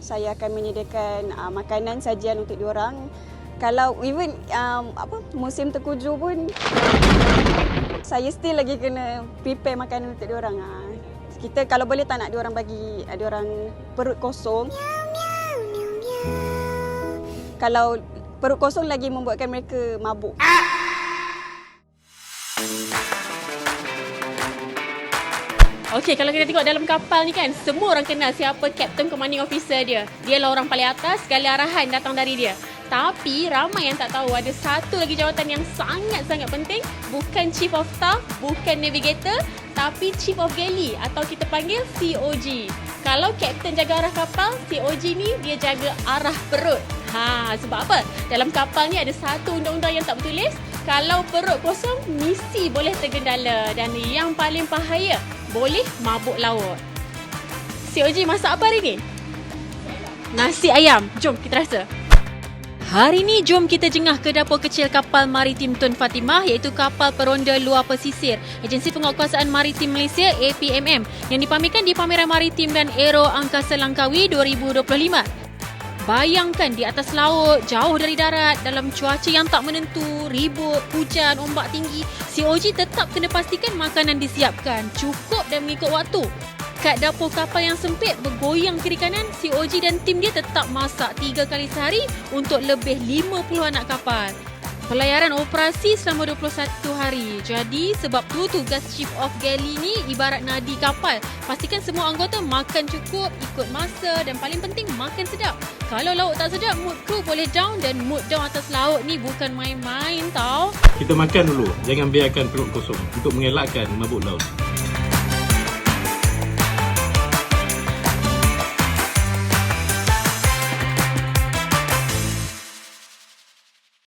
Saya akan menyediakan uh, makanan sajian untuk diorang. Kalau even um, apa musim terkuju pun saya still lagi kena prepare makanan untuk diorang. Uh. Kita kalau boleh tak nak diorang bagi diorang perut kosong. Kalau perut kosong lagi membuatkan mereka mabuk. Okey, kalau kita tengok dalam kapal ni kan, semua orang kenal siapa captain commanding officer dia. Dia lah orang paling atas, segala arahan datang dari dia. Tapi ramai yang tak tahu ada satu lagi jawatan yang sangat-sangat penting, bukan chief of staff, bukan navigator, tapi chief of galley atau kita panggil COG. Kalau captain jaga arah kapal, COG ni dia jaga arah perut. Ha, sebab apa? Dalam kapal ni ada satu undang-undang yang tak bertulis, kalau perut kosong, misi boleh tergendala dan yang paling bahaya, boleh mabuk laut. COG masak apa hari ni? Nasi ayam. Jom kita rasa. Hari ni jom kita jengah ke dapur kecil kapal maritim Tun Fatimah iaitu kapal peronda luar pesisir Agensi Penguatkuasaan Maritim Malaysia APMM yang dipamerkan di Pameran Maritim dan Aero Angkasa Langkawi 2025. Bayangkan di atas laut, jauh dari darat, dalam cuaca yang tak menentu, ribut, hujan, ombak tinggi, COG tetap kena pastikan makanan disiapkan, cukup dan mengikut waktu. Kat dapur kapal yang sempit bergoyang kiri kanan, COG dan tim dia tetap masak tiga kali sehari untuk lebih 50 anak kapal. Pelayaran operasi selama 21 hari. Jadi sebab tu tugas Chief of Galley ni ibarat nadi kapal. Pastikan semua anggota makan cukup, ikut masa dan paling penting makan sedap. Kalau laut tak sedap, mood crew boleh down dan mood down atas laut ni bukan main-main tau. Kita makan dulu, jangan biarkan perut kosong untuk mengelakkan mabuk laut.